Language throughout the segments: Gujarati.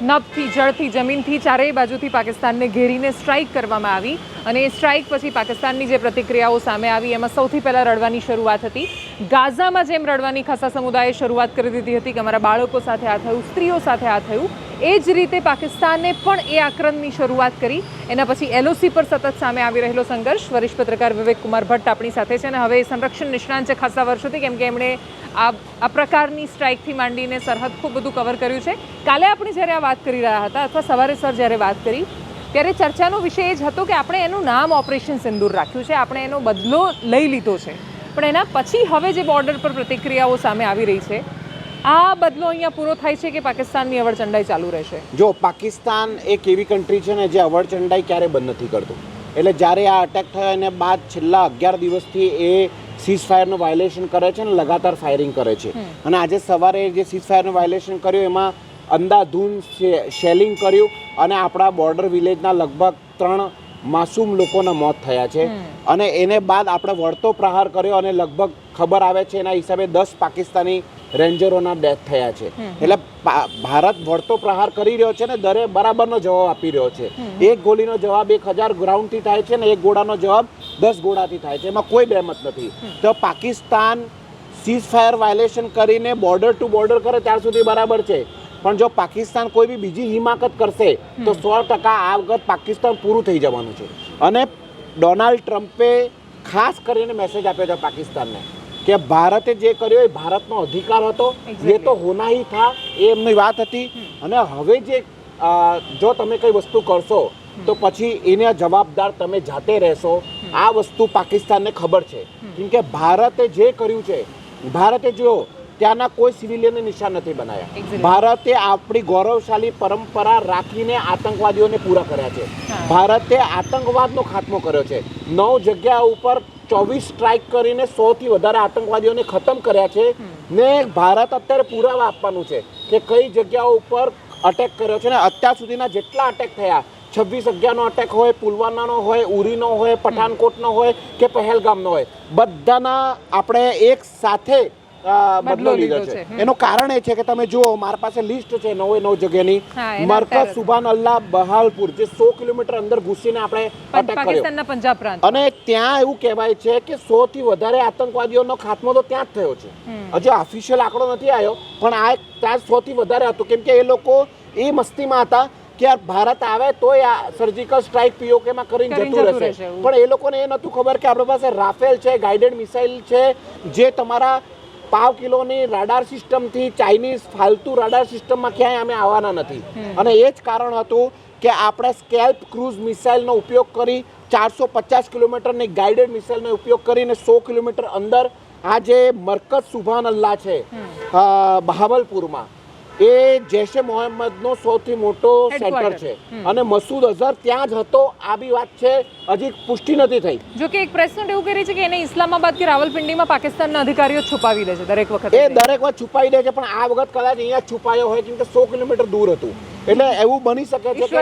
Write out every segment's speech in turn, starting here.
નભથી જળથી જમીનથી ચારેય બાજુથી પાકિસ્તાનને ઘેરીને સ્ટ્રાઇક કરવામાં આવી અને એ સ્ટ્રાઇક પછી પાકિસ્તાનની જે પ્રતિક્રિયાઓ સામે આવી, એમાં સૌથી પહેલાં રડવાની શરૂઆત હતી. ગાઝામાં જેમ રડવાની ખાસા સમુદાયે શરૂઆત કરી દીધી હતી કે અમારા બાળકો સાથે આ થયું, સ્ત્રીઓ સાથે આ થયું એ જ રીતે પાકિસ્તાને પણ એ આક્રમણની શરૂઆત કરી. એના પછી એલઓસી પર સતત સામે આવી રહેલો સંઘર્ષ. વરિષ્ઠ પત્રકાર વિવેક કુમાર ભટ્ટ આપણી સાથે છે અને હવે સંરક્ષણ નિષ્ણાંત છે ખાસા વર્ષોથી, કેમ કે એમણે આ આ પ્રકારની સ્ટ્રાઇકથી માંડીને સરહદ ખૂબ બધું કવર કર્યું છે. કાલે આપણે જ્યારે આ વાત કરી રહ્યા હતા, અથવા સવારે સર જ્યારે વાત કરી, ત્યારે ચર્ચાનો વિષય એ જ હતો કે આપણે એનું નામ ઓપરેશન સિંદૂર રાખ્યું છે, આપણે એનો બદલો લઈ લીધો છે. પણ એના પછી હવે જે બોર્ડર પર પ્રતિક્રિયાઓ સામે આવી રહી છે આ બદલો અહીંયા પૂરો થાય છે કે પાકિસ્તાનની અવરચંડાઈ ચાલુ રહેશે? જો પાકિસ્તાન એક એવી કન્ટ્રી છે ને જે અવરચંડાઈ ક્યારે બંધ નથી કરતું. એટલે જ્યારે આ અટેક થયો એને બાદ છેલ્લા અગિયાર દિવસથી એ સીઝ ફાયરનું વાયોલેશન કરે છે અને લગાતાર ફાયરિંગ કરે છે. અને આજે સવારે જે સીઝ ફાયરનું વાયોલેશન કર્યું એમાં અંધાધૂન શેલિંગ કર્યું અને આપણા બોર્ડર વિલેજના લગભગ ત્રણ માસૂમ લોકોના મોત થયા છે. અને એને બાદ આપણે વળતો પ્રહાર કર્યો અને લગભગ ખબર આવે છે એના હિસાબે દસ પાકિસ્તાની રેન્જરોના ડેથ થયા છે. એટલે ભારત વળતો પ્રહાર કરી રહ્યો છે ને દરે બરાબરનો જવાબ આપી રહ્યો છે. એક ગોળીનો જવાબ એક હજાર ગ્રાઉન્ડથી થાય છે ને એક ગોળાનો જવાબ દસ ગોળાથી થાય છે. એમાં કોઈ બેમત નથી. તો પાકિસ્તાન સીઝ ફાયર વાયોલેશન કરીને બોર્ડર ટુ બોર્ડર કરે ત્યાર સુધી બરાબર છે. પણ જો પાકિસ્તાન કોઈ બી બીજી હિમાકત કરશે તો સો ટકા આ વખત પાકિસ્તાન પૂરું થઈ જવાનું છે. અને ડોનાલ્ડ ટ્રમ્પે ખાસ કરીને મેસેજ આપ્યો છે પાકિસ્તાનને. કે ભારતે જે કર્યો એ ભારતનો અધિકાર હતો. એ તો હોના હી થા એ એમની વાત હતી. અને હવે જે જો તમે કઈ વસ્તુ કરશો તો પછી એને જવાબદાર તમે જાતે રહેશો. આ વસ્તુ પાકિસ્તાનને ખબર છે. કેમ કે ભારતે જે કર્યું છે ભારતે જો ત્યાંના કોઈ સિવિલિયનને નિશાન નથી બનાવ્યા ભારતે આપણી ગૌરવશાળી પરંપરા રાખીને આતંકવાદીઓને પૂરા કર્યા છે. ભારતે આતંકવાદનો ખાત્મો કર્યો છે. નવ જગ્યા ઉપર ચોવીસ સ્ટ્રાઇક કરીને સૌથી વધારે આતંકવાદીઓને ખતમ કર્યા છે. ને ભારત અત્યારે પુરાવા આપવાનું છે કે કઈ જગ્યાઓ ઉપર અટેક કર્યો છે ને અત્યાર સુધીના જેટલા અટેક થયા છવ્વીસ અગિયારનો અટેક હોય પુલવામાનો હોય ઉરીનો હોય પઠાનકોટનો હોય કે પહેલગામનો હોય બધાના આપણે એક સાથે બદલો લીધો છે. એનું કારણ એ છે કે તમે જુઓ મારી પાસે લિસ્ટ છે નવે નવ જગ્યાની. મરકઝ સુભાન અલ્લાહ બહાલપુર જે સો કિલોમીટર અંદર ઘૂસીને આપણે અટેક કર્યો. પાકિસ્તાનના પંજાબ પ્રાંત. અને ત્યાં એવું કહેવાય છે કે સો થી વધારે આતંકવાદીઓનો ખાત્મો તો ત્યાં જ થયો છે. હજી ઓફિશિયલ આંકડો નથી આવ્યો પણ આ ત્યાં સો થી વધારે હતો. કેમ કે એ લોકો એ મસ્તીમાં હતા કે યાર ભારત આવે તોય આ સર્જિકલ સ્ટ્રાઇક પીઓકેમાં કરીને જતું રહેશે. પણ એ લોકોને એ નહોતું ખબર કે આપણી પાસે રાફેલ છે ગાઈડેડ મિસાઇલ છે જે તમારા પાવ કિલોની રાડાર સિસ્ટમથી ચાઇનીઝ ફાલતુ રાડાર સિસ્ટમમાં ક્યાંય અમે આવવાના નથી. અને એ જ કારણ હતું કે આપણે સ્કેલ્પ ક્રૂઝ મિસાઇલનો ઉપયોગ કરી ચારસો પચાસ કિલોમીટરની ગાઈડેડ મિસાઇલનો ઉપયોગ કરીને સો કિલોમીટર અંદર આ જે મરકઝ સુભાન અલ્લાહ છે બહાવલપુરમાં એ જૈશે મોહમ્મદનો સૌથી મોટો સેન્ટર છે. અને મસૂદ અઝહર ત્યાં જ હતો. આ બી વાત છે હજી પુષ્ટિ નથી થઈ. જો કે એક પ્રેસ નોટ એવું કરી છે કે એને ઇસ્લામાબાદ કે રાવલપિંડીમાં પાકિસ્તાનના અધિકારીઓ છુપાવી દે છે દરેક વખત. એ દરેક વખત છુપાઈ દે છે પણ આ વખત કદાચ અહીંયા છુપાયો હોય કેમ કે સો કિલોમીટર દૂર હતું. એટલે એવું બની શકે છે કે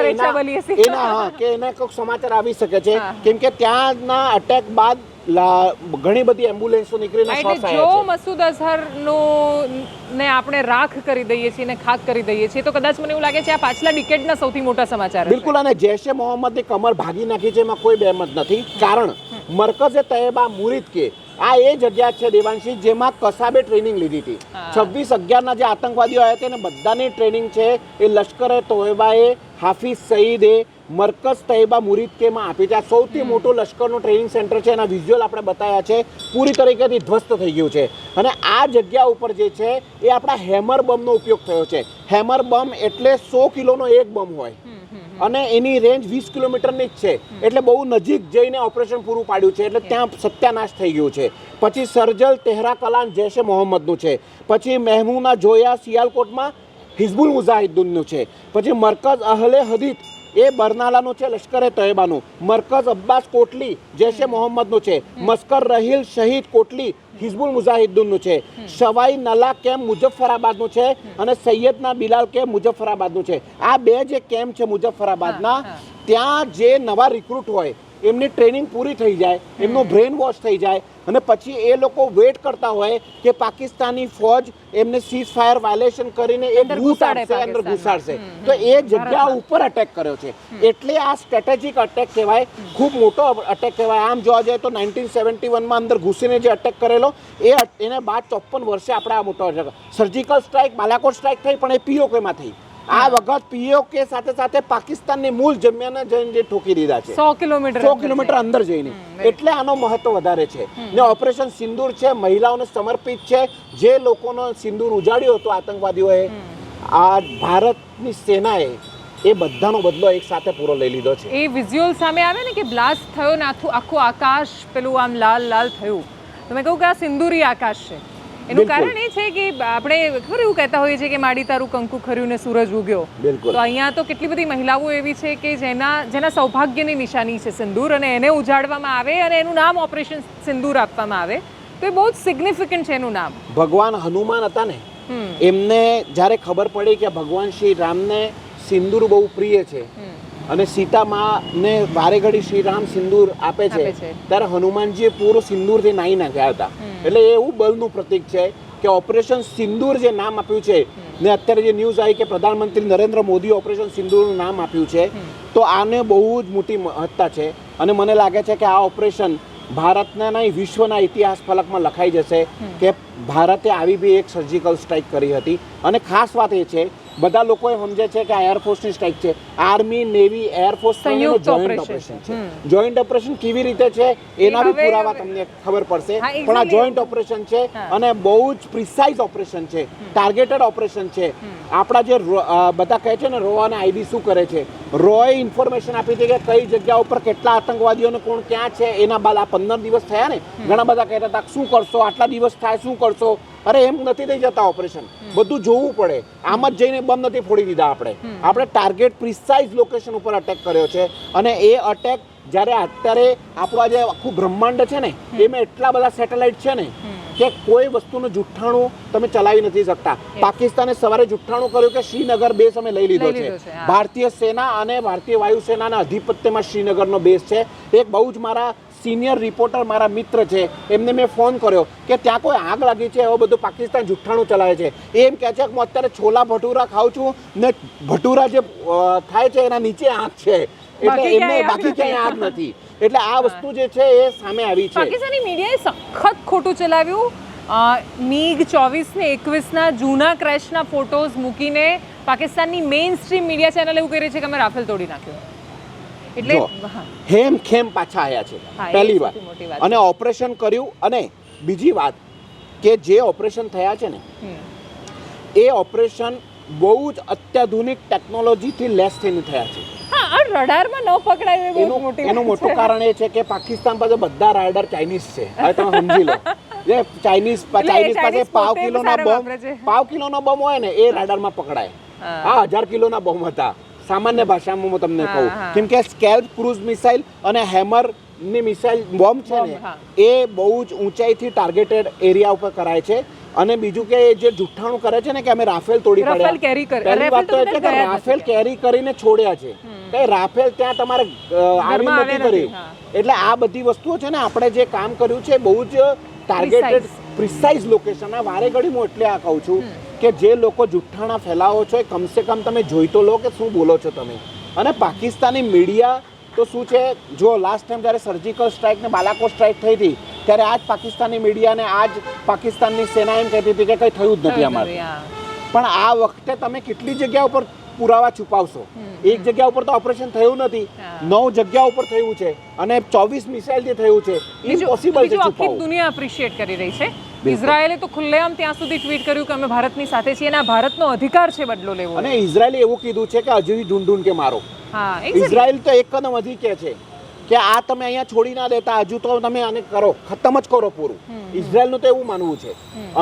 એના હા કે એને કોઈક સમાચાર આવી શકે છે. કેમ કે ત્યાંના અટેક બાદ લા- ઘણી બધી એમ્બ્યુલન્સો નીકળીને એટલે જો મસૂદ અઝહરનું ને આપણે રાખ કરી દઈએ છીએ ને ખાક કરી દઈએ છીએ તો કદાચ મને એવું લાગે છે આ પાછલા ડિકેડના સૌથી મોટા સમાચાર બિલકુલ અને જૈશે મોહમ્મદે કમર ભાગી નાખી છે એમાં કોઈ બેમત નથી. કારણ મરકઝે તૈયબા મુરીદ કે આ એ જગ્યા છે દેવાંશી જેમાં કસાબે ટ્રેનિંગ લીધી હતી. છવ્વીસ અગિયારના જે આતંકવાદીઓ આવ્યા હતા એને બધાની ટ્રેનિંગ છે એ લશ્કરે તોયબાએ હાફિઝ સઈદે મરકઝ તૈબા મુરીદ કેમાં આપી છે. આ સૌથી મોટો લશ્કરનું ટ્રેનિંગ સેન્ટર છે. એના વિઝ્યુઅલ આપણે બતાવ્યા છે. પૂરી તરીકેથી ધ્વસ્ત થઈ ગયું છે. અને આ જગ્યા ઉપર જે છે એ આપણા હેમર બમનો ઉપયોગ થયો છે. હેમર બમ એટલે સો કિલોનો એક બમ હોય. અને એની રેન્જ વીસ કિલોમીટરની જ છે. એટલે બહુ નજીક જઈને ઓપરેશન પૂરું પાડ્યું છે. એટલે ત્યાં સત્યાનાશ થઈ ગયું છે. પછી સર્જલ તેહરા કલાન જૈશે મોહમ્મદનું છે. પછી મહેમૂના જોયા સિયાલકોટમાં હિઝબુલ મુઝાહિદ્દીનનું છે. પછી મરકઝ અહલે હદીત એ બરનાલાનું છે લશ્કરે તોયબાનું. મરકઝ અબ્બાસ કોટલી જૈશે મોહમ્મદનું છે. મસ્કર રહીલ શહીદ કોટલી હિઝબુલ મુજાહિદ્દીનનું છે. સવાઈ નલા કેમ્પ મુઝફ્ફરાબાદનું છે અને સૈયદના બિલાલ કેમ્પ મુઝફ્ફરાબાદનું છે. આ બે જે કેમ્પ છે હા. ત્યાં જે નવા રિક્રુટ હોય એમની ટ્રેનિંગ પૂરી થઈ જાય એમનું બ્રેન વોશ થઈ જાય અને પછી એ લોકો વેટ કરતા હોય કે પાકિસ્તાની ફોજ એમને સીઝ ફાયર વાયોલેશન કરીને એ લૂંટ અંદર ઘૂસાડશે. તો એ જગ્યા ઉપર અટેક કર્યો છે. એટલે આ સ્ટ્રેટેજિક અટેક કહેવાય. ખૂબ મોટો અટેક કહેવાય. આમ જોવા જઈએ તો નાઇન્ટીન સેવન્ટી વનમાં અંદર ઘૂસીને જે અટેક કરેલો એ એને બાદ ચોપ્પન વર્ષે આપણે આ મોટો attack surgical strike Balakot strike થઈ પણ એ પીઓકેમાં થઈ. આ વખત પીઓકે સાથે સાથે પાકિસ્તાનની મૂળ જમ્યાને જઈને જે ઠોકી દીધા છે. સો કિલોમીટર સો કિલોમીટર અંદર જઈને. એટલે આનો મહત્વ વધારે છે. ને ઓપરેશન સિંદૂર છે મહિલાઓને સમર્પિત છે. જે લોકોનો સિંદૂર ઉજાડ્યો હતો આતંકવાદીઓએ આ ભારતની સેનાએ એ બધાનો બદલો એક સાથે પૂરો લઈ લીધો છે. એ વિઝ્યુઅલ સામે આવે ને કે બ્લાસ્ટ થયો ને આખું આખું આકાશ પેલું આમ લાલ લાલ થયું. તો મેં કહું કે આ સિંદૂરી આકાશ છે. એનું કારણ એ છે કે આપણે ખબર એવું કહેતા હોઈએ છીએ કે માડી તારું કંકુ ખર્યું ને સૂરજ ઉગ્યો. તો અહીંયા તો કેટલી બધી મહિલાઓ એવી છે કે જેના જેના સૌભાગ્યની નિશાની છે સિંદૂર અને એને ઉજાડવામાં આવે અને એનું નામ ઓપરેશન સિંદૂર આપવામાં આવે. તો એ બહુ જ સિગ્નિફિકન્ટ છે એનું નામ. ભગવાન હનુમાન હતા ને એમને જ્યારે ખબર પડી કે ભગવાન શ્રી રામને સિંદૂર બહુ પ્રિય છે. અને સીતા માને વારે ઘડી શ્રીરામ સિંદૂર આપે છે. ત્યારે હનુમાનજીએ પૂરું સિંદૂરથી નાહી નાખ્યા હતા. એટલે એ એવું બલનું પ્રતીક છે કે ઓપરેશન સિંદૂર જે નામ આપ્યું છે ને અત્યારે જે ન્યૂઝ આવી કે પ્રધાનમંત્રી નરેન્દ્ર મોદી ઓપરેશન સિંદૂરનું નામ આપ્યું છે તો આને બહુ જ મોટી મહત્તા છે. અને મને લાગે છે કે આ ઓપરેશન ભારતના નહીં વિશ્વના ઇતિહાસ ફલકમાં લખાઈ જશે કે ભારતે આવી બી એક સર્જિકલ સ્ટ્રાઇક કરી હતી. અને ખાસ વાત એ છે બધા લોકો સમજે છે કે આ એરફોર્સની સ્ટ્રાઇક છે. Army navy air force joint operation છે. જોઈન્ટ ઓપરેશન કેવી રીતે છે એના બી પુરાવા તમને ખબર પડશે. પણ આ જોઈન્ટ ઓપરેશન છે અને બહુ જ પ્રિસાઇઝ ઓપરેશન છે. ટાર્ગેટેડ ઓપરેશન છે. આપણા જે બધા કહે છે ને રો અને આઈબી શું કરે છે? રોએ ઇન્ફોર્મેશન આપી છે કે કઈ જગ્યા ઉપર કેટલા આતંકવાદીઓને કોણ ક્યાં છે એના બાદ આ પંદર દિવસ થયા ને. ઘણા બધા કહેતા હતા શું કરશો આટલા દિવસ થાય શું કરશો? અરે એમ નથી થઈ જતા ઓપરેશન બધું જોવું પડે. આમ જ જઈને બમ નથી ફોડી દીધા આપણે. આપણે ટાર્ગેટ પ્રિસાઇઝ લોકેશન ઉપર અટેક કર્યો છે. અને એ અટેક જ્યારે અત્યારે આપણું આજે જે આખું બ્રહ્માંડ છે ને એમાં એટલા બધા સેટેલાઇટ છે ને કે કોઈ વસ્તુનું જુઠ્ઠાણું તમે ચલાવી નથી શકતા. પાકિસ્તાને સવારે જુઠ્ઠાણું કર્યું કે શ્રીનગર બેસ અમે લઈ લીધો છે. ભારતીય સેના અને ભારતીય વાયુસેનાના અધિપત્યમાં શ્રીનગરનો બેસ છે. એક બહુ જ મારા સિનિયર રિપોર્ટર મારા મિત્ર છે. એમને મેં ફોન કર્યો કે ત્યાં કોઈ આગ લાગી છે એવો બધું પાકિસ્તાન જુઠ્ઠાણું ચલાવે છે. એમ કહે છે કે હું અત્યારે છોલા ભટુરા ખાઉં છું ને ભટુરા જે થાય છે એના નીચે આગ છે. એટલે એમને બાકી ક્યાંય આગ નથી. એટલે આ વસ્તુ જે છે એ સામે આવી છે. પાકિસ્તાની મીડિયાએ સખત ખોટું ચલાવ્યું. મીગ ચોવીસ ને એકવીસના જૂના ક્રેશના ફોટોઝ મૂકીને પાકિસ્તાનની મેઇન સ્ટ્રીમ મીડિયા ચેનલ એવું કહી રહી છે કે અમે રાફેલ તોડી નાખ્યો. એટલે હેમ ખેમ પાછા આવ્યા છે. પહેલી વાર અને ઓપરેશન કર્યું અને બીજી વાત કે જે ઓપરેશન થયા છે ને એ ઓપરેશન બહુ જ અત્યાધુનિક ટેકનોલોજીથી લેસ થઈને થયા છે. રડારમાં ન પકડાય એનું મોટી એનું મોટું કારણ એ છે કે પાકિસ્તાન પાસે બધા રાઇડર ચાઇનીઝ છે. હવે તમે સમજી લો. જે ચાઇનીઝ ચાઇનીઝ પાસે પાવ કિલોના બોમ્બ પાવ કિલોનો બોમ્બ હોય ને એ રાડારમાં પકડાય. હા. હજાર કિલોના બોમ્બ હતા. સામાન્ય ભાષામાં હું તમને કહું. કેમ કે સ્કેલ્પ ક્રૂઝ મિસાઇલ અને હેમરની મિસાઇલ બોમ્બ છે ને એ બહુ જ ઊંચાઈથી ટાર્ગેટેડ એરિયા ઉપર કરાય છે. અને બીજું કે જે જુઠ્ઠાણું કરે છે ને કે અમે રાફેલ તોડી પડ્યા. પહેલી વાત તો એટલે રાફેલ કે રાફેલ કેરી કરીને છોડ્યા છે. કે રાફેલ ત્યાં તમારે આવી નથી કરી. એટલે આ બધી વસ્તુઓ છે ને આપણે જે કામ કર્યું છે બહુ જ ટાર્ગેટેડ પ્રિસાઇઝ લોકેશન આ વારે ઘડી હું એટલે આ કહું છું. કે જે લોકો જુઠ્ઠાણા ફેલાવો છો એ કમસે કમ તમે જોઈ તો લો કે શું બોલો છો તમે. અને પાકિસ્તાની મીડિયા તો શું છે? જો લાસ્ટ ટાઈમ જ્યારે સર્જિકલ સ્ટ્રાઇક ને બાલાકો સ્ટ્રાઇક થઈ હતી ત્યારે આજ પાકિસ્તાની મીડિયાને આજ પાકિસ્તાનની સેના એમ કહેતી હતી કે કંઈ થયું જ નથી અમારે. પણ આ વખતે તમે કેટલી જગ્યા ઉપર પુરાવા છુપાવશો? એક જગ્યા ઉપર તો ઓપરેશન થયું નથી નવ જગ્યા ઉપર થયું છે અને ચોવીસ મિસાઇલથી થયું છે. ઇમ્પોસિબલ છે દુનિયા એપ્રિશિએટ કરી રહી છે. ઇઝરાયેલે તો ખુલ્લેઆમ ત્યાં સુધી ટ્વીટ કર્યું કે અમે ભારતની સાથે છીએ અને આ ભારતનો અધિકાર છે બદલો લેવો. અને ઇઝરાયલે એવું કીધું છે કે હજુ ઢૂંઢ ઢૂંઢ કે મારો. હા. ઇઝરાયલ તો એક કદમ અધિક કે છે. કે આ તમે અહીંયા છોડી ના દેતા હજુ તો તમે આને કરો ખતમ જ કરો પૂરું. ઇઝરાયલનું તો એવું માનવું છે.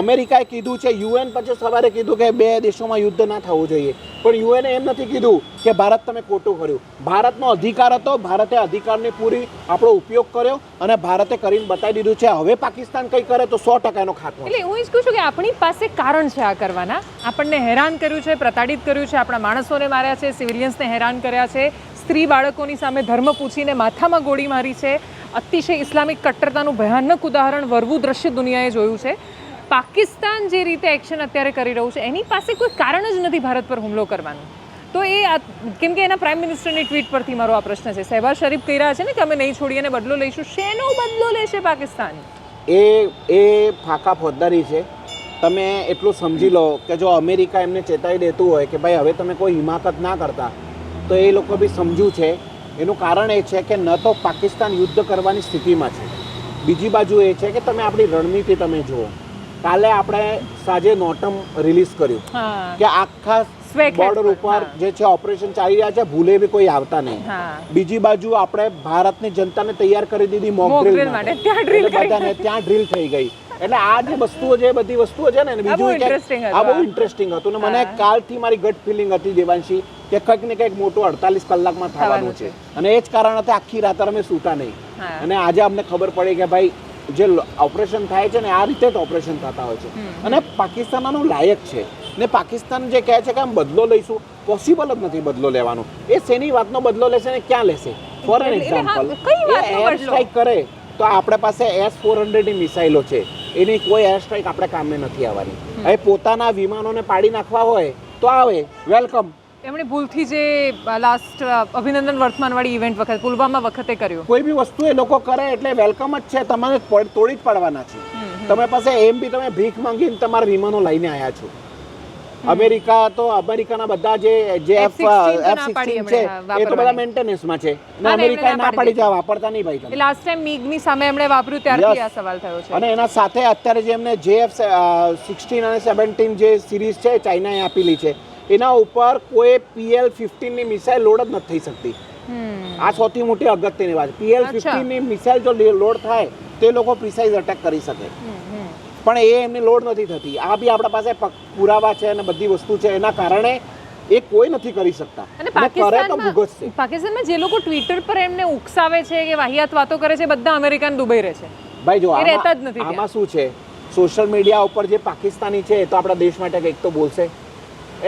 અમેરિકાએ કીધું છે યુએન પછી સવારે કીધું કે બે દેશોમાં યુદ્ધ ના થવું જોઈએ. પણ યુએને એમ નથી કીધું કે ભારત તમે ખોટું કર્યું. ભારતનો અધિકાર હતો ભારતે અધિકારની પૂરી આપણો ઉપયોગ કર્યો અને ભારતે કરીને બતાવી દીધું છે હવે પાકિસ્તાન કંઈ કરે તો સો ટકા એનો ખાત્મો એટલે હું એ જ કહું છું કે આપણી પાસે કારણ છે આ કરવાના. આપણને હેરાન કર્યું છે પ્રતાડિત કર્યું છે આપણા માણસોને માર્યા છે સિવિલિયન્સને હેરાન કર્યા છે સ્ત્રી બાળકોની સામે ધર્મ પૂછીને માથામાં ગોળી મારી છે. અતિશય ઇસ્લામિક કટ્ટરતાનું ભયાનક ઉદાહરણ વરવું દ્રશ્ય દુનિયાએ જોયું છે. પાકિસ્તાન જે રીતે એક્શન અત્યારે કરી રહ્યું છે, એની પાસે કોઈ કારણ જ નથી ભારત પર હુમલો કરવાનું. તો એ આ- કેમ કે એના પ્રાઇમ મિનિસ્ટરની ટ્વીટ પરથી મારો આ પ્રશ્ન છે. સહેબાઝ શરીફ કહી રહ્યા છે ને કે અમે નહીં છોડીએ અને બદલો લઈશું. શેનો બદલો લેશે પાકિસ્તાન? એ એ ફાકા ફોજદારી છે. તમે એટલું સમજી લો કે જો અમેરિકા એમને ચેતાવી દેતું હોય કે ભાઈ હવે તમે કોઈ હિમાકત ના કરતા તો એ લોકો બી સમજ્યું છે. એનું કારણ એ છે કે ન તો પાકિસ્તાન યુદ્ધ કરવાની સ્થિતિમાં છે. બીજી બાજુ એ છે કે તમે આપણી રણનીતિ તમે જુઓ. કાલે આપણે સાંજે નોટમ રિલીઝ કર્યું કે આખા બોર્ડર ઉપર જે છે ઓપરેશન ચાલી રહ્યા છે ભૂલે બી કોઈ આવતા નહીં. બીજી બાજુ આપણે ભારતની જનતાને તૈયાર કરી દીધી મોક ડ્રિલ માટે. બધાને ત્યાં ડ્રિલ થઈ ગઈ. એટલે આ જે વસ્તુઓ છે બધી વસ્તુઓ છે ને બીજું કે આ બહુ ઇન્ટરેસ્ટિંગ હતું ને મને કાલથી મારી ગટ ફિલિંગ હતી દેવાંશી કે કંઈક ને કંઈક મોટું અડતાલીસ કલાકમાં થવાનું છે. અને એ જ કારણ હતા આખી રાત અમે સૂતા નહીં. અને આજે અમને ખબર પડી કે ભાઈ જે ઓપરેશન થાય છે ને આ રીતે જ ઓપરેશન થતા હોય છે. અને પાકિસ્તાન આનું લાયક છે. ને પાકિસ્તાન જે કહે છે કે આમ બદલો લઈશું પોસિબલ જ નથી બદલો લેવાનો. એ શેની વાતનો બદલો લેશે ને ક્યાં લેશે? For an example air strike કરે તો આપણે પાસે એસ ફોર હંડ્રેડની મિસાઇલો છે. એની કોઈ એર સ્ટ્રાઇક આપણે કામે નથી આવવાની. હવે પોતાના વિમાનોને પાડી નાખવા હોય તો આવે. વેલકમ એમણે ભૂલથી જે લાસ્ટ અભિનંદન વર્તમાનવાળી ઇવેન્ટ વખત પુલવામા વખતે કર્યું. કોઈ બી વસ્તુ એ લોકો કરે એટલે વેલકમ જ છે. તમારે તોડી જ પાડવાના છે. તમે પાસે એમ બી તમે ભીખ માંગીને તમારા વિમાનો લઈને આવ્યા છો. અમેરિકા તો અમેરિકાના બધા જે જે એફ F-16 તો એફ ના પાડી સિક્સટીન છે એ તો બધા મેન્ટેનન્સમાં છે. ને અમેરિકા ના ના પાડી જાય વાપરતા નહીં ભાઈ તમે. લાસ્ટ ટાઈમ મીગની સામે એમણે વાપર્યું ત્યારથી આ સવાલ થયો છે. અને એના સાથે અત્યારે જે એમને જે એફ સિક્સટીન અને સેવન્ટીન જે સિરીઝ છે ચાઇનાએ આપેલી છે એના ઉપર કોઈ પીએલ ફિફ્ટીનની મિસાઇલ લોડ જ નથી થઈ શકતી. આ સૌથી મોટી અગત્યની વાત પીએલ. ફિફ્ટીનની મિસાઇલ જો લોડ થાય તે લોકો પ્રિસાઇઝ અટેક કરી શકે. પણ એ એમની લોડ નથી થતી. આ બી આપણા પાસે પુરાવા છે અને બધી વસ્તુ છે એના કારણે એ કોઈ નથી કરી શકતા. અને પાકિસ્તાનમાં પાકિસ્તાનમાં જે લોકો ટ્વિટર પર એમને ઉકસાવે છે કે વાહિયાત વાતો કરે છે બધા અમેરિકન દુબઈ રહે છે. ભાઈ જો રહેતા જ નથી આમાં શું છે? સોશિયલ મીડિયા ઉપર જે પાકિસ્તાની છે એ તો આપણા દેશ માટે કંઈક તો બોલશે.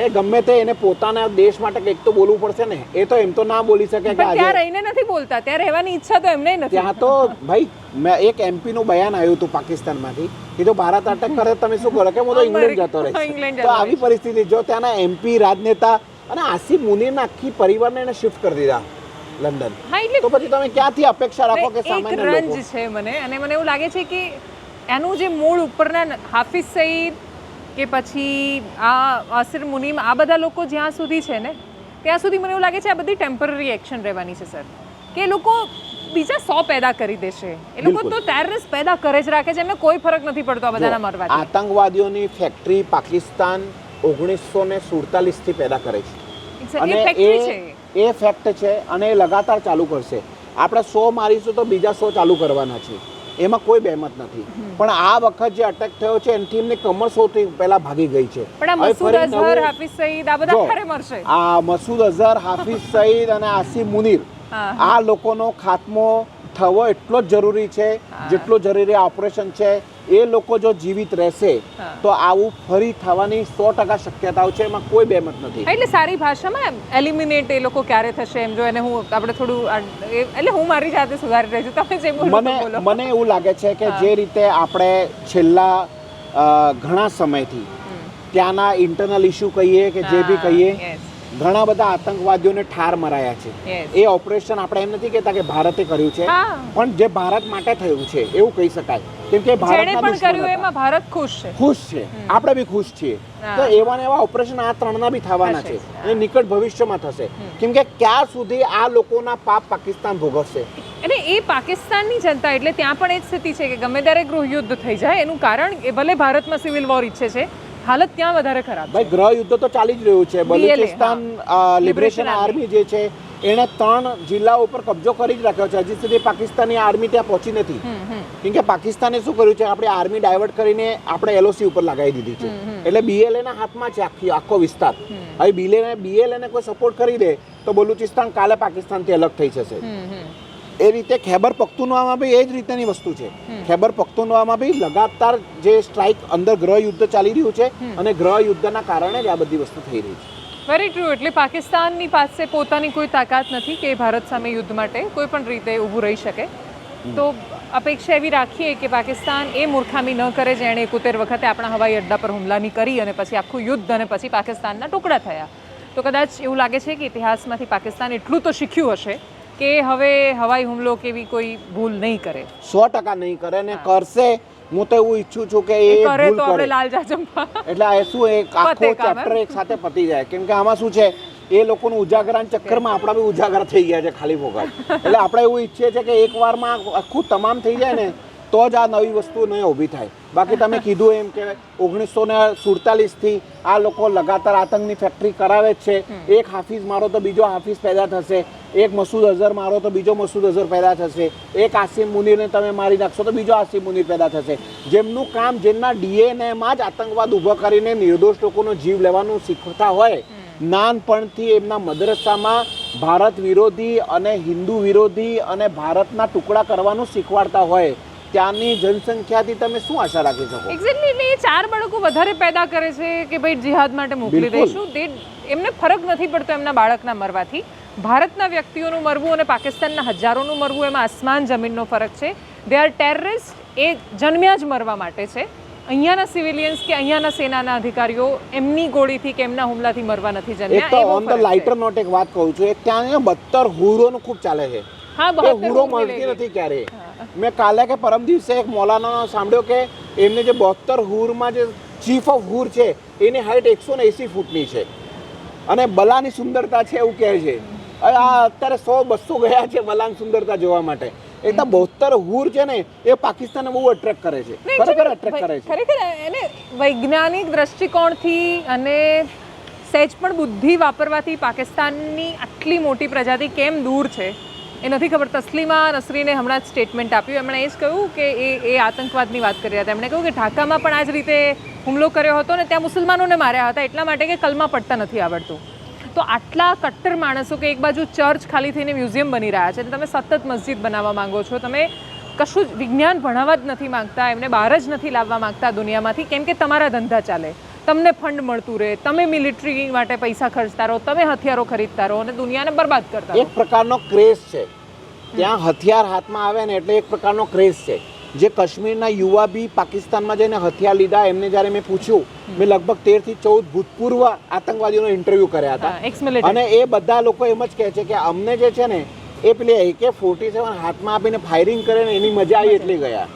એ ગમે તે એને પોતાના દેશ માટે કંઈક તો બોલવું પડશે ને. એ તો એમ તો ના બોલી શકે કે ત્યાં રહીને નથી બોલતા. ત્યાં રહેવાની ઈચ્છા તો એમને નથી. ત્યાં તો ભાઈ મેં એક એમપી નું બયાન આવ્યું હતું પાકિસ્તાનમાંથી. જો ભારત અટક કરે તમે શું કરો? કે હું તો ઇંગ્લેન્ડ જતો રહીશ તો આવી પરિસ્થિતિ જો ત્યાંના એમપી રાજનેતા અને આસિફ મુનીરના આખી પરિવારને એને શિફ્ટ કરી દીધા લંડન. હા એટલે તો પછી તમે ક્યાંથી અપેક્ષા રાખો કે સામાન્ય રંજ છે મને અને મને એવું લાગે છે કે એનું જે મૂળ ઉપરના હાફિઝ સઈદ કે પછી આ આસિર મુનિમ આ બધા લોકો જ્યાં સુધી છે ને ત્યાં સુધી મને એવું લાગે છે આ બધી ટેમ્પરરી એક્શન રહેવાની છે સર કે લોકો બીજા સો પેદા કરી દેશે. એ લોકો તો ટેરરિસ્ટ પેદા કરે જ રાખે છે. એમને કોઈ ફરક નથી પડતો આ બધાના મરવા આતંકવાદીઓની ફેક્ટરી પાકિસ્તાન ઓગણીસો ને સુડતાલીસથી પેદા કરે છે. અને એ એ ફેક્ટ છે અને એ લગાતાર ચાલુ કરશે. આપણે સો મારીશું તો બીજા સો ચાલુ કરવાના છે. એમાં કોઈ બહેમત નથી. પણ આ વખત જે અટેક થયો છે એની ટીમની કમર સૌથી પહેલા ભાગી ગઈ છે. આ મસૂદ અઝહર હાફિઝ સઈદ અને આસિફ મુનીર. આ લોકોનો ખાત્મો થવો એટલો જ જરૂરી છે જેટલો જરૂરી ઓપરેશન છે એ લોકો જો જીવિત રહેશે તો આવું ફરી થવાની સો ટકા શક્યતાઓ છે એમાં કોઈ બેમત નથી. એટલે સારી ભાષામાં એલિમિનેટ એ લોકો ક્યારે થશે એમ જો એને હું આપણે થોડું એટલે હું મારી જાતે સુધારી રહી છું. તમે જે મને મને એવું લાગે છે કે જે રીતે આપણે છેલ્લા ઘણા સમયથી ત્યાંના ઇન્ટરનલ ઇશ્યુ કહીએ કે જે બી કહીએ ઘણા બધા આતંકવાદીઓને ઠાર મરાયા છે. એ ઓપરેશન આપણે એમ નથી કહેતા કે ભારતે કર્યું છે. પણ જે ભારત માટે થયું છે એવું કહી શકાય. કેમ કે જેણે પણ કર્યું એમાં ભારત ખુશ છે. ખુશ છે. આપણે બી ખુશ છીએ. તો એવા ને એવા ઓપરેશન આ ત્રણના બી થવાના છે. અને નિકટ ભવિષ્યમાં થશે. કેમ કે ક્યાં સુધી આ લોકોના પાપ પાકિસ્તાન ભોગવશે? એટલે એ પાકિસ્તાનની જનતા એટલે ત્યાં પણ એ જ સ્થિતિ છે કે ગમે ત્યારે ગૃહયુદ્ધ થઈ જાય એનું કારણ એ ભલે ભારતમાં સિવિલ વોર ઈચ્છે છે હાલત ત્યાં વધારે ખરાબ ભાઈ ગ્રહ યુદ્ધ તો ચાલી જ રહ્યું છે. બલુચિસ્તાન લિબરેશન આર્મી જે છે એણે ત્રણ જિલ્લા ઉપર કબજો કરી જ રાખ્યો છે. હજી સુધી પાકિસ્તાની આર્મી ત્યાં પહોંચી નથી. કેમ કે પાકિસ્તાને શું કર્યું છે આપણી આર્મી ડાયવર્ટ કરીને આપણે એલઓસી ઉપર લગાવી દીધી છે. એટલે બીએલએ ના હાથમાં છે આખી આખો વિસ્તાર. હવે બીએલએ બીએલએ કોઈ સપોર્ટ કરી દે તો બલુચિસ્તાન કાલે પાકિસ્તાનથી અલગ થઈ જશે. એ રીતે ખૈબર પખ્તુનવામાં બી એ જ રીતની વસ્તુ છે. ખૈબર પખ્તુનવામાં બી લગાતાર જે સ્ટ્રાઇક અંદર ગ્રહ યુદ્ધ ચાલી રહ્યું છે અને ગ્રહ યુદ્ધના કારણે જ આ બધી વસ્તુ થઈ રહી છે. વેરી ટ્રુ એટલે પાકિસ્તાનની પાસે પોતાની કોઈ તાકાત નથી કે ભારત સામે યુદ્ધ માટે કોઈ પણ રીતે ઊભું રહી શકે. તો અપેક્ષા એવી રાખીએ કે પાકિસ્તાન એ મૂર્ખામી ન કરે જેણે એકોતેર વખતે આપણા હવાઈ અડ્ડા પર હુમલાની કરી અને પછી આખું યુદ્ધ અને પછી પાકિસ્તાનના ટુકડા થયા. તો કદાચ એવું લાગે છે કે ઇતિહાસમાંથી પાકિસ્તાન એટલું તો શીખ્યું હશે કે હવે હવાઈ હુમલો કેવી કોઈ ભૂલ નહીં કરે? સો ટકા નહીં કરે ને કરશે. હું તો એવું ઈચ્છું છું કે એ એ કરે ભૂલ તો આપણે કરે. લાલ જાજંપા એટલે આ શું એક આખો? ચેપ્ટર એક સાથે પતી જાય. કેમ કે આમાં શું છે? એ લોકોનું ઉજાગરાના ચક્કરમાં આપણા બી ઉજાગર થઈ ગયા છે ખાલી ફોકટ એટલે આપણે એવું ઈચ્છીએ છીએ કે એક વારમાં આખું તમામ થઈ જાય ને તો જ આ નવી વસ્તુ નહીં ઊભી થાય. બાકી તમે કીધું એમ કે ઓગણીસો ને સુડતાલીસથી આ લોકો લગાતાર આતંકની ફેક્ટરી કરાવે જ છે. એક હાફિઝ મારો તો બીજો હાફિઝ પેદા થશે. એક મસૂદ અઝહર મારો તો બીજો મસૂદ અઝહર પેદા થશે. એક આસિમ મુનિરને તમે મારી નાખશો તો બીજો આસિમ મુનિર પેદા થશે. જેમનું કામ જેમના ડીએનએમાં જ આતંકવાદ ઊભો કરીને નિર્દોષ લોકોનો જીવ લેવાનું શીખતા હોય નાનપણથી એમના મદરસામાં ભારત વિરોધી અને હિન્દુ વિરોધી અને ભારતના ટુકડા કરવાનું શીખવાડતા હોય ત્યાંની જનસંખ્યાથી તમે શું આશા રાખી શકો? એક્ઝેક્ટલી એટલે એ ચાર બાળકો વધારે પેદા કરે છે કે ભાઈ જિહાદ માટે મોકલી દઈશું. તે એમને ફરક નથી પડતો એમના બાળકના મરવાથી. ભારતના વ્યક્તિઓનું મરવું અને પાકિસ્તાનના હજારોનું મરવું એમાં આસમાન જમીનનો ફરક છે. દે આર ટેરરિસ્ટ એ જન્મ્યા જ મરવા માટે છે. અહીંયાના સિવિલિયન્સ કે અહીંયાના સેનાના અધિકારીઓ એમની ગોળીથી કે એમના હુમલાથી મરવા નથી એક જન્મ્યા તો ઓન ધ લાઇટર નોટ એક વાત કહું છું. એક ત્યાં બત્તર હુરોનું ખૂબ ચાલે છે. હા હુરો મળતી નથી ક્યારે મેં કાલે કે પરમ દિવસે એક મૌલાનાનો સાંભળ્યો કે એમને જે બોતર હુરમાં જે ચીફ ઓફ હુર છે એની હાઇટ એકસો ને એસી ફૂટની છે. અને બલાની સુંદરતા છે એવું કહે છે. આ અત્યારે સો બસો ગયા છે બલાની સુંદરતા જોવા માટે. એટલે બોતેર હુર છે ને એ પાકિસ્તાનને બહુ અટ્રેક્ટ કરે છે. ખરેખર અટ્રેક્ટ કરે છે. ખરેખર એને વૈજ્ઞાનિક દ્રષ્ટિકોણથી અને સહેજ પણ બુદ્ધિ વાપરવાથી પાકિસ્તાનની આટલી મોટી પ્રજાતિ કેમ દૂર છે? એ નથી ખબર. તસ્લીમા નસરીને હમણાં જ સ્ટેટમેન્ટ આપ્યું. એમણે એ જ કહ્યું કે એ એ આતંકવાદની વાત કરી રહ્યા હતા. એમણે કહ્યું કે ઢાકામાં પણ આ જ રીતે હુમલો કર્યો હતો ને ત્યાં મુસલમાનોને માર્યા હતા, એટલા માટે કે કલમા પડતા નથી આવડતું. તો આટલા કટ્ટર માણસો કે એક બાજુ ચર્ચ ખાલી થઈને મ્યુઝિયમ બની રહ્યા છે તમે સતત મસ્જિદ બનાવવા માંગો છો. તમે કશું જ વિજ્ઞાન ભણાવવા જ નથી માંગતા, એમને બહાર જ નથી લાવવા માંગતા દુનિયામાંથી, કેમ કે તમારા ધંધા ચાલે. તમને ફંડ મળતું રહે તમે મિલિટરી માટે પૈસા ખર્ચતા રહો તમે હથિયારો ખરીદતા રહો અને દુનિયાને બરબાદ કરતા એક પ્રકારનો ક્રેઝ છે. ત્યાં હથિયાર હાથમાં આવે ને એટલે એક પ્રકારનો ક્રેઝ છે. જે કાશ્મીરના યુવા બી પાકિસ્તાનમાં જઈને હથિયાર લીધા એમને જ્યારે મેં પૂછ્યું મેં લગભગ તેરથી ચૌદ ભૂતપૂર્વ આતંકવાદીઓનો ઇન્ટરવ્યૂ કર્યા હતા. અને એ બધા લોકો એમ જ કહે છે કે અમને જે છે ને એ પેલી એકે ફોર્ટી સેવન હાથમાં આપીને ફાયરિંગ કરે ને એની મજા આવી એટલી ગયા.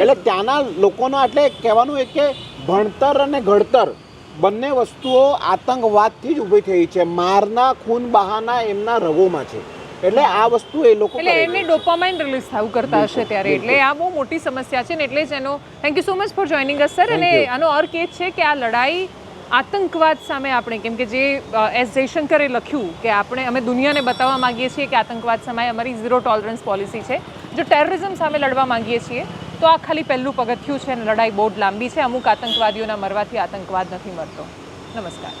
એટલે ત્યાંના લોકોનો એટલે કહેવાનું એક કે ભણતર અને ઘડતર બંને વસ્તુઓ આતંકવાદથી જ ઊભી થઈ છે. મારના ખૂન બહાના એમના રગોમાં છે. એટલે આ વસ્તુ એ લોકો એટલે એમને ડોપામાઇન રિલીઝ થવું કરતા હશે ત્યારે. એટલે આ બહુ મોટી સમસ્યા છે ને એટલે જ એનો thank you so much for joining us sir અને આનો અર્થ એ છે કે આ લડાઈ આતંકવાદ સામે આપણે કેમ કે જે એસ જયશંકરે લખ્યું કે આપણે અમે દુનિયાને બતાવવા માંગીએ છીએ કે આતંકવાદ સામે અમારી ઝીરો ટોલરન્સ પોલિસી છે. જો ટેરરિઝમ સામે લડવા માંગીએ છીએ તો આ ખાલી પહેલું પગથિયું છે અને લડાઈ બહુ લાંબી છે. અમુક આતંકવાદીઓના મરવાથી આતંકવાદ નથી મરતો નમસ્કાર.